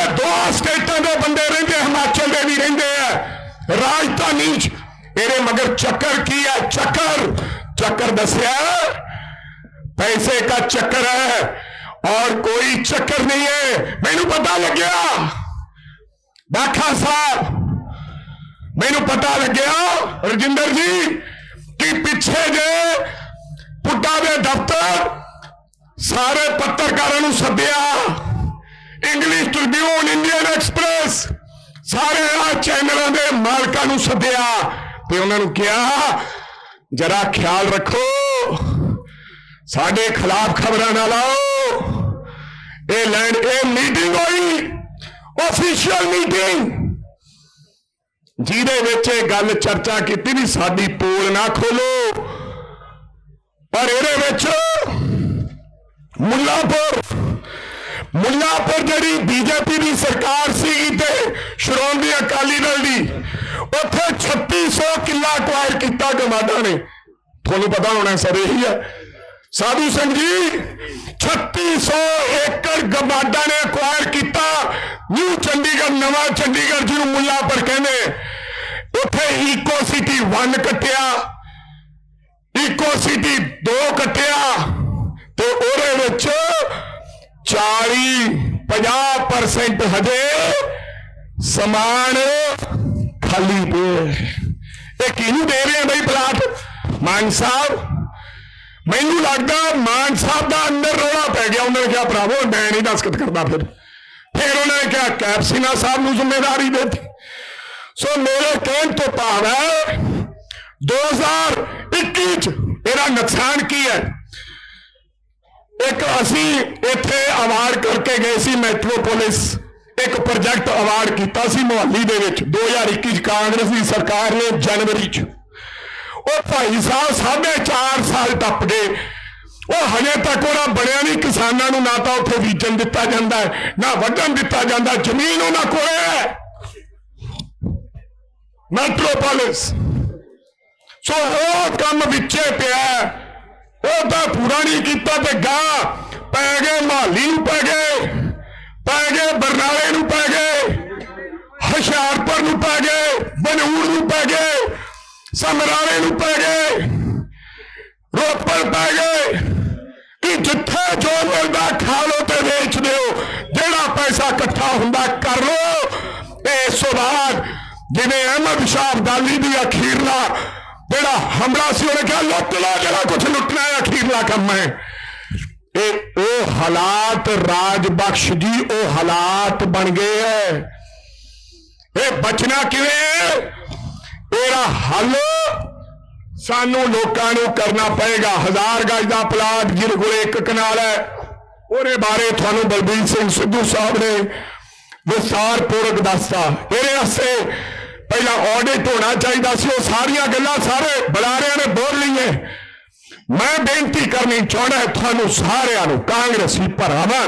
ਇਹ ਦੋ ਸਟੇਟਾਂ ਦੇ ਬੰਦੇ ਰਹਿੰਦੇ ਹਿਮਾਚਲ ਦੇ ਵੀ ਰਹਿੰਦੇ ਆ ਰਾਜਧਾਨੀ ਚ ਇਹਦੇ ਮਗਰ ਚੱਕਰ ਕੀ ਹੈ ਚੱਕਰ ਚੱਕਰ ਦੱਸਿਆ पैसे का चक्कर है और कोई चक्कर नहीं है मैनू पता लग गया बाखा साहब मैनू पता लग गया रजिंदर जी कि ਪਿੱਛੇ ਜੇ ਪੁੱਟਾ ਦੇ ਦਫ਼ਤਰ ਸਾਰੇ ਪੱਤਰਕਾਰਾਂ ਨੂੰ ਸੱਦਿਆ ਇੰਗਲਿਸ਼ ਟ੍ਰਿਬਿਊਨ ਇੰਡੀਅਨ ਐਕਸਪ੍ਰੈਸ ਸਾਰੇ ਆ ਚੈਨਲਾਂ ਦੇ ਮਾਲਕਾਂ ਨੂੰ ਸੱਦਿਆ ਤੇ ਉਹਨਾਂ ਨੂੰ ਕਿਹਾ, ਜਰਾ ਖਿਆਲ ਰੱਖੋ, ਸਾਡੇ ਖਿਲਾਫ ਖਬਰਾਂ ਨਾ ਲਾਓ। ਇਹ ਲੈਂਡ ਇਹ ਮੀਟਿੰਗ ਹੋਈ ਆਫੀਸ਼ੀਅਲ ਮੀਟਿੰਗ ਜਿਹਦੇ ਵਿੱਚ ਇਹ ਗੱਲ ਚਰਚਾ ਕੀਤੀ ਵੀ ਸਾਡੀ ਪੋਲ ਨਾ ਖੋਲੋ। ਪਰ ਇਹਦੇ ਵਿੱਚ ਮੁੱਲਾਪੁਰ ਮੁੱਲਾਪੁਰ ਜਿਹੜੀ ਬੀਜੇਪੀ ਦੀ ਸਰਕਾਰ ਸੀ ਤੇ ਸ਼੍ਰੋਮਣੀ ਅਕਾਲੀ ਦਲ ਦੀ, ਉੱਥੇ 3600 ਕਿੱਲਾ ਅਕਵਾਇਰ ਕੀਤਾ ਗਮਾਡਾ ਨੇ। ਤੁਹਾਨੂੰ ਪਤਾ ਹੋਣਾ ਸਰ ਇਹੀ ਹੈ ਸਾਧੂ ਸਿੰਘ ਜੀ 3600 ਏਕੜ ਗਮਾਡਾ ਨੇ ਅਕਵਾਇਰ ਕੀਤਾ। ਨਿਊ ਚੰਡੀਗੜ੍ਹ, ਨਵਾਂ ਚੰਡੀਗੜ੍ਹ ਜਿਹਨੂੰ ਮੁੱਲਾਪੁਰ ਕਹਿੰਦੇ। ਉੱਥੇ ਈਕੋ ਸਿਟੀ 1 ਕੱਟਿਆ। ਈਕੋ ਸਿਟੀ 40 50% ਹਜੇ ਸਮਾਨ ਖਾਲੀ ਪਿਆ ਇਹ ਕਿਹਨੂੰ ਦੇ ਰਹੇ ਆ ਬਈ ਪਲਾਟ ਮਾਨ ਸਾਹਿਬ ਮੈਨੂੰ ਲੱਗਦਾ ਮਾਨ ਸਾਹਿਬ ਦਾ ਅੰਦਰ ਰੋਣਾ ਪੈ ਗਿਆ ਉਹਨਾਂ ਨੇ ਕਿਹਾ ਭਰਾਵੋ ਮੈਂ ਨਹੀਂ ਦਸਖਤ ਕਰਦਾ ਫਿਰ ਫਿਰ ਉਹਨਾਂ ਨੇ ਕਿਹਾ ਕੈਪਸੀਨਾ ਸਾਹਿਬ ਨੂੰ ਜ਼ਿੰਮੇਵਾਰੀ ਦੇ ਦਿੱਤੀ ਸੋ ਮੇਰੇ ਕਹਿਣ ਤੋਂ ਭਾਵ ਹੈ 2021 ਚ ਇਹਦਾ ਨੁਕਸਾਨ ਕੀ ਹੈ ਇੱਕ ਅਸੀਂ ਇੱਥੇ ਅਵਾਰਡ ਕਰਕੇ ਗਏ ਸੀ ਮੈਟਰੋਪੋਲਿਸ ਇੱਕ ਪ੍ਰੋਜੈਕਟ ਅਵਾਰਡ ਕੀਤਾ ਸੀ ਮੁਹੱਲੀ ਦੇ ਵਿੱਚ 2021 ਚ ਕਾਂਗਰਸ ਦੀ ਸਰਕਾਰ ਨੇ ਜਨਵਰੀ ਚ। ਉਹ ਭਾਈ ਸਾਹਿਬ ਸਾਢੇ 4 ਸਾਲ ਟੱਪ ਗਏ। ਉਹ ਹਜੇ ਤੱਕ ਉਹਦਾ ਬਣਿਆ ਨਹੀਂ, ਕਿਸਾਨਾਂ ਨੂੰ ਨਾ ਤਾਂ ਉੱਥੇ ਬੀਜਣ ਦਿੱਤਾ ਜਾਂਦਾ ਨਾ ਵੱਢਣ ਦਿੱਤਾ ਜਾਂਦਾ, ਜ਼ਮੀਨ ਉਹਨਾਂ ਕੋਲੇ ਹੈ। ਮੈਟਰੋਪੋਲਿਸ ਸੋ ਉਹ ਕੰਮ ਵਿੱਚੇ ਪਿਆ ਉਹ ਤਾਂ ਪੂਰਾ ਨਹੀਂ ਕੀਤਾ ਤੇ ਗਾਂ। ਪੈ ਗਏ ਮਾਲੀ ਨੂੰ ਪੈ ਗਏ ਪੈ ਗਏ, ਬਰਨਾਲੇ ਨੂੰ ਪੈ ਗਏ, ਹੁਸ਼ਿਆਰਪੁਰ ਨੂੰ ਪੈ ਗਏ, ਬਨੂੜ ਨੂੰ ਪੈ ਗਏ, ਸਮਰਾਲੇ ਨੂੰ ਪੈ ਗਏ, ਰੋਪੜ ਪੈ ਗਏ। ਕਿ ਜਿੱਥੇ ਜੋ ਮਿਲਦਾ ਖਾ ਲੋ ਤੇ ਵੇਚ ਦਿਓ, ਜਿਹੜਾ ਪੈਸਾ ਇਕੱਠਾ ਹੁੰਦਾ ਕਰ ਲੋ ਤੇ ਇਸ ਤੋਂ ਬਾਅਦ ਜਿਵੇਂ ਅਹਿਮਦ ਸ਼ਾਹ ਅਬਦਾਲੀ ਦੀ ਅਖੀਰਲਾ ਜਿਹੜਾ ਹਮਲਾ ਸੀ, ਉਹਨੇ ਕਿਹਾ, ਲੁੱਟ ਲਓ, ਜਿਹੜਾ ਕੁਝ ਲੁੱਟਣਾ ਹੈ, ਅਖੀਰਲਾ ਕੰਮ ਹੈ। ਹਾਲਾਤ ਰਾਜ ਬਖਸ਼ ਜੀ ਉਹ ਹਾਲਾਤ ਬਣ ਗਏ ਹੈ ਇਹ ਬਚਣਾ ਕਿਵੇਂ ਇਹਦਾ ਹੱਲ ਸਾਨੂੰ ਲੋਕਾਂ ਨੂੰ ਕਰਨਾ ਪਏਗਾ। ਹਜ਼ਾਰ ਗਜ ਦਾ ਪਲਾਟ ਜਿਹਦੇ ਕੋਲੇ ਇੱਕ ਕਨਾਲ ਹੈ ਉਹਦੇ ਬਾਰੇ ਤੁਹਾਨੂੰ ਬਲਬੀਰ ਸਿੰਘ ਸਿੱਧੂ ਸਾਹਿਬ ਨੇ ਵਿਸਤਾਰਪੂਰਕ ਦੱਸਤਾ। ਇਹਦੇ ਵਾਸਤੇ ਪਹਿਲਾਂ ਆਡਿਟ ਹੋਣਾ ਚਾਹੀਦਾ ਸੀ। ਉਹ ਸਾਰੀਆਂ ਗੱਲਾਂ ਸਾਰੇ ਬੁਲਾਰਿਆਂ ਨੇ ਬੋਲ ਲਈਏ ਮੈਂ ਬੇਨਤੀ ਕਰਨੀ ਚਾਹੁੰਦਾ ਤੁਹਾਨੂੰ ਸਾਰਿਆਂ ਨੂੰ ਕਾਂਗਰਸੀ ਭਰਾਵਾਂ